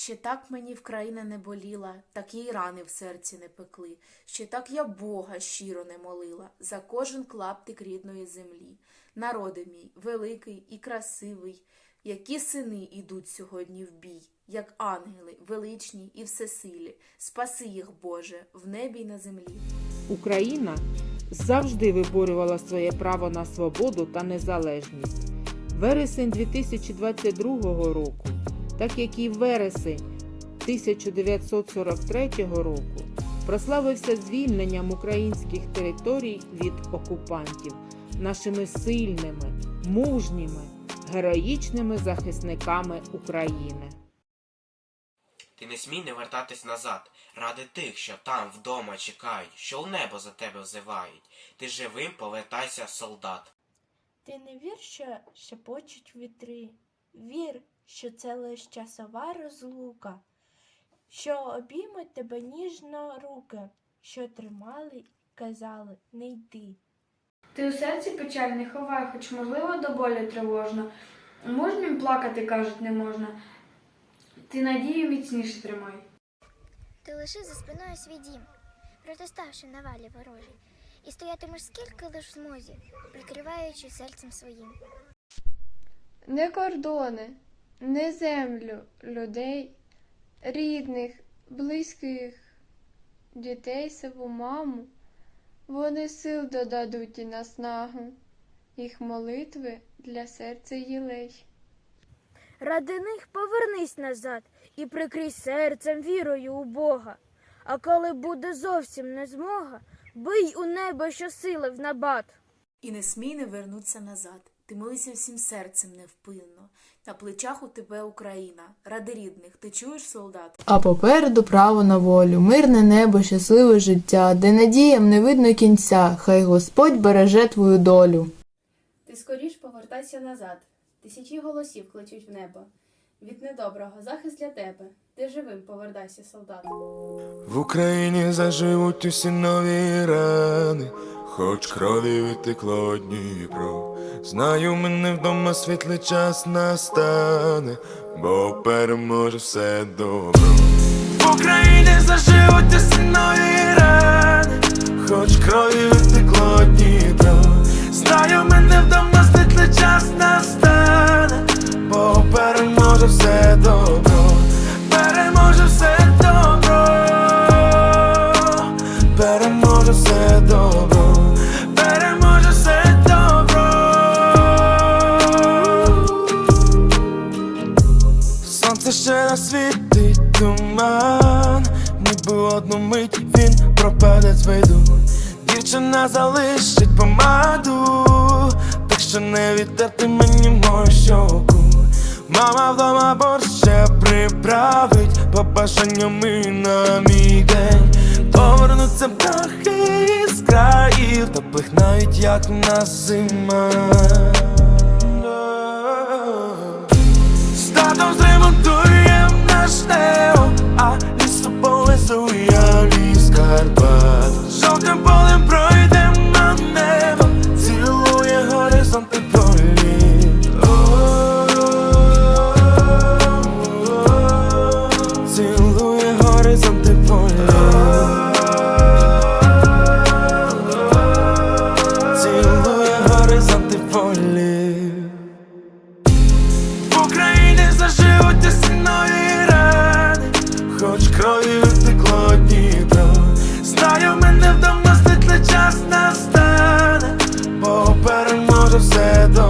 Ще так мені Вкраїна не боліла, так їй рани в серці не пекли, ще так я Бога щиро не молила за кожен клаптик рідної землі. Народи мій, великий і красивий, які сини ідуть сьогодні в бій, як ангели, величні і всесилі, спаси їх, Боже, в небі й на землі. Україна завжди виборювала своє право на свободу та незалежність. Вересень 2022 року, так як і вересень 1943 року, прославився звільненням українських територій від окупантів нашими сильними, мужніми, героїчними захисниками України. Ти не смій не вертатись назад, ради тих, що там вдома чекають, що у небо за тебе взивають. Ти живим повертайся, солдат. Ти не вір, що шепочуть вітри, вір, що це лиш часова розлука, що обіймуть тебе ніжно руки, що тримали і казали не йди. Ти у серці печаль не ховай, хоч можливо до болі тривожно. Мужнім плакати, кажуть, не можна. Ти надію міцніше тримай. Ти лиши за спиною свій дім, протиставши навалі ворожій, і стоятимеш скільки лиш в змозі, прикриваючи серцем своїм. Не кордони, не землю людей, рідних, близьких, дітей сиву маму, вони сил додадуть і наснагу, їх молитви для серця їлей. Ради них повернись назад і прикрий серцем вірою у Бога. А коли буде зовсім не змога, бий у небо щосили в набат. І не смій не вернуться назад. Ти молися всім серцем невпинно. На плечах у тебе Україна, ради рідних, ти чуєш, солдат? А попереду право на волю, мирне небо, щасливе життя, де надіям не видно кінця, хай Господь береже твою долю. Ти скоріш повертайся назад. Тисячі голосів кличуть в небо. Від недоброго захист для тебе. Ти живим повертайся, солдат. В Україні заживуть усі нові рани, хоч крові витекло Дніпро. Знаю, мене вдома світлий час настане, бо переможе все добро. В Україні заживуть усі рани, хоч крові витекло Дніпро. Ще туман, ніби одну мить він пропаде з виду. Дівчина залишить помаду, так що не відтерти мені мою щоку. Мама вдома борщ ще приправить побажанням і на мій день. Повернуться птахи з країв, теплих навіть як в нас зима. Мене вдома світлий